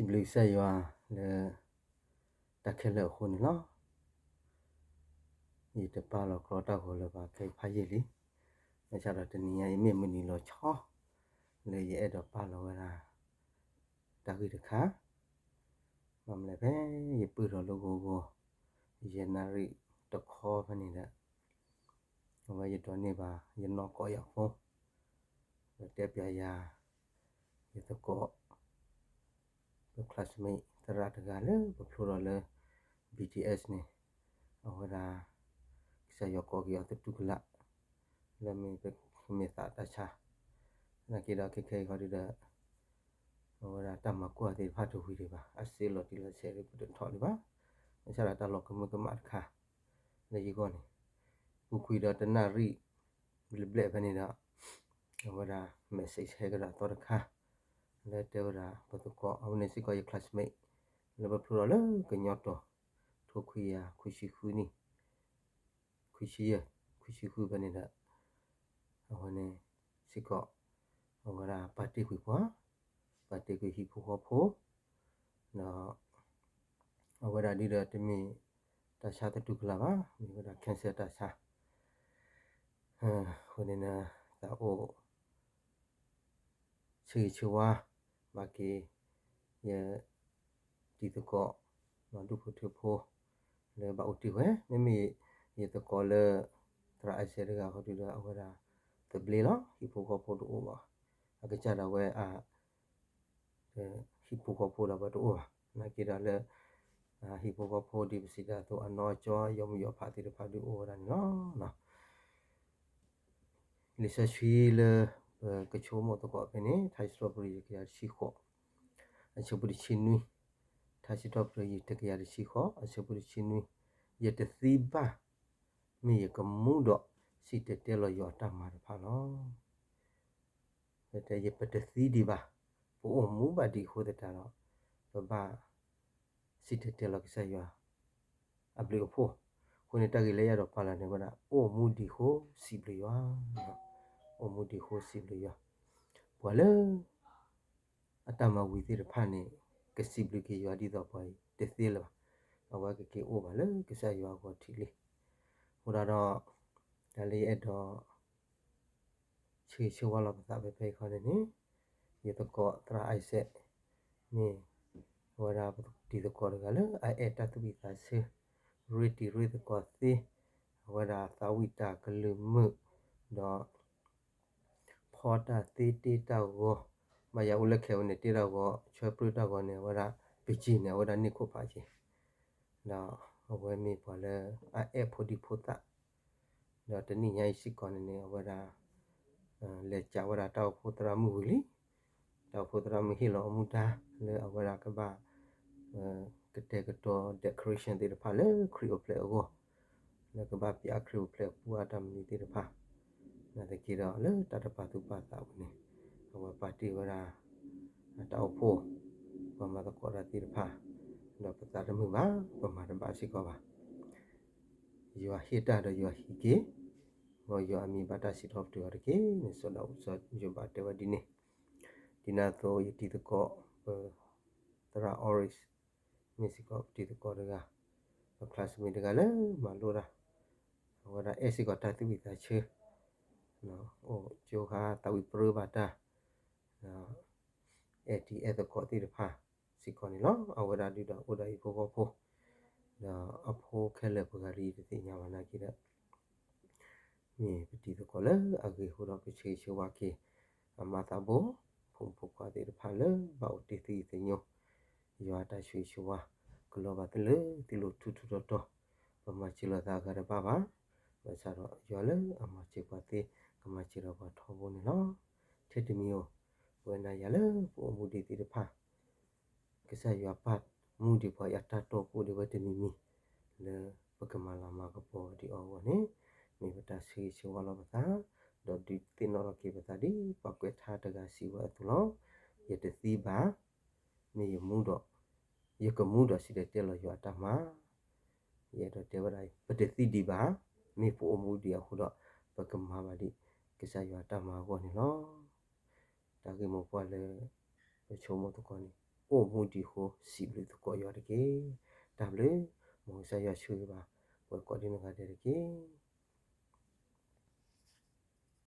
စီဘလီဆက်ရွာလေတက်ခဲလေခုန်နော်ဒီတပါလောကရတာကိုလည်းပါခဲဖားရည်လီမချတော့တနည်းရဲ့မြင့်မနီလောချောလေရဲ့တော့ပါလောရာတခိတခါမမလည်းပဲရပူတော့လောကိုကိုရနာရီတခေါ်ဖနေတဲ့ဟိုရတော့နေပါရနော်ကောရဖုံးတက်ပြရာရတော့ကော classmate တရတကလည်းဘဖလိုရလဲ BTS နေဟောဒါစရကောကရတတုကလာလမေပမေတာတချာနာကိဒါခေခေခေါ်ဒီဒါဟောဒါတမကွာဒီဖတ်တူဝီဒီပါအစီလော်တီလဆယ်ရီပဒထော်ဒီပါအချာတာလောကမကမတ်ခါနေကြီးကောနေဘူခွေဒတနာရီဘ လဘလဖနေတာဟောဒါ message ဟဲကရာတော့ခါလက်တောရာဘတ်ကောအဝနေစီကောရ classmate လဘပရလကညတ်တော့ထိုခွေရခွရှိခုနီခွရှိရခွရှိခုဘနေတာဟောနေစီကောဟောရာပါတိခွေပွားပါတိခွေ ဟိဖိုဟောဖိုနော်ဟောရာဒီရတမီတခြားတုကလာပါမိကရာကန်ဆာတခြားဟဟိုနေနာတာအိုချေချွာမကေယဒီတကောမဒုဖထဖိုလေဘာဥတီဝဲမမီယတကောလေတရာအစေရကဟိုဒီအဝရာတဘလီလောဟိပိုကောပိုတူဘာအကကြတာဝဲအာဟိပိုကောပိုလာဘတူဘာနာကိရလေဟိပိုကောပိုဒီပစီတာတော့အနောကျော်ယုံယောဖာတိတဖာဒီအိုရနော်နော်လီဆာချီလေ ကချိုမတော့ကောပနေထိုင်စထရဘရီကရရှိခောအချပရီချင်းနွီထာရှိတော့ပရီတကရရှိခောအချပရီချင်းနွီယတသီပါမိယကမှုတော့စီတတဲလောယောတမှာဖာနော်တဲ့ယပတသီဒီပါဘူအမှုပါဒီခိုးတဲ့တော့ဘာစီတတဲလောကဆယောအပလီဖို့ခုနေတကလေးရတော့ပါလာနေပါလားအိုမူဒီခိုစီ ပလီယောအိုမူဒီခိုစီပလီယောဘွာလေအတမဝီသေးတဖာနေကစီပလီကေယောဒီတော့ပေါ်တသေးလားအဝကကေအိုပါလေကဆယောကိုထီလေးဟိုတော့ဒါလေးအဲ့တော့ချေချေဝါလာပသာပဲဖေခေါ်နေနေရေတော့ကောတရာအိုက်ဆက်နေဟိုရာဒီတော့ကောကလည်းအဲ့တတူဘီသာစေရီတီရီတော့ကောသေးဟိုရာသာဝိတာကလူမှုတော့ ဖောတာတေးတေးတော့ကိုမယဦးလက်ခဲဝင်တေးတော့ကိုချွဲပရတော့ကိုနေဟိုရာပချီနေဟိုရာနိခုပါချီတော့ဝဲမေပေါ်လဲအဲ့ဖို့ဒီဖို့တာတော့တနည်းညိုင်းရှိကောနေဝရာလေကြဝရာတောက်ဖို့တရမှုလီတောက်ဖို့တရမှုဟီလောအမှုတာလေအဝရာကဘာကတဲ့ကတော့ decoration တေဖာလေခရီယိုပလေကိုလေကဘာပြခရီယိုပလေပူအတမ်နီတေဖာ နာတကီတော့လေတတပါသူပါတာဘူးနေဟောပါတီဝရာတောက်ဖို့ဘာမတော့ကောရတေဖာတော့ပတာရမှုပါပမာရပါရှိကောပါယောဟိတာတော့ယောဟိကေဘောယောအမီဘတာစီတော့တူရကေနေဆိုတော့ဆိုယောဘတေဝဒီနေဒီနာတော့ယတိတကောတရာ oris မစ်ကောတီတကောတက classmate တကလည်းမလို့တာဟောတာအစီကောတတူဝီတာချေ နော်အိုဂျိုဟာတဝီပရဘတာနော်အဲ့ဒီအဲ့တကောတီတဖာစီကောနီနော်အဝဒါဒီတော့အိုဒါဤဖိုဖိုဖိုဒါအဖိုးခဲလက်ပဂရီတိညာဝနာကိတဲ့မြေပတိတကောလေအဂေဟိုတော့ပချေချဝကေအမတာဘောဖုန်ဖုခွာတဲ့ဖာလေဘောက်တီတီတညောရွာတရွှေချဝဂလောဘတလေတီလိုထူထူတော့တော့ပမချီလာတာကရပါပါမချတော့ရွာလေအမချေပါတဲ့ ကမချီတော့ဘာထောဖို့နေနော်ထက်တမီယောဝဲနာရလေပုံမှုတီတီတဖာကစားရွာပတ်မူဒီပေါ်ရတာတော့ကိုဒီဝတ်တမီမီလေပကမလာမကပေါ်ဒီအောဝနေမိဘတာစီချောဝလာပတာဒေါ်ဒီတင်နော်ကေပတာဒီပကွေထားတကစီဝတ်လောယတသီပါမေမူတော့ယကမူတော့စီတဲ့လောရွာတမရတော့တေဝရိုင်ပတသီဒီပါမေပိုမူဒီအခုတော့ပကမပါဒီ ကစားရွာတမကောနေနော်တာကေမောပွားလေချုံမတော့ကောနေအိုမှုဒီဟိုစီဘလူတကောရတကေဒါဘလေမောဆာရရွှေပါဝကောဒီနကတဲ့ကေ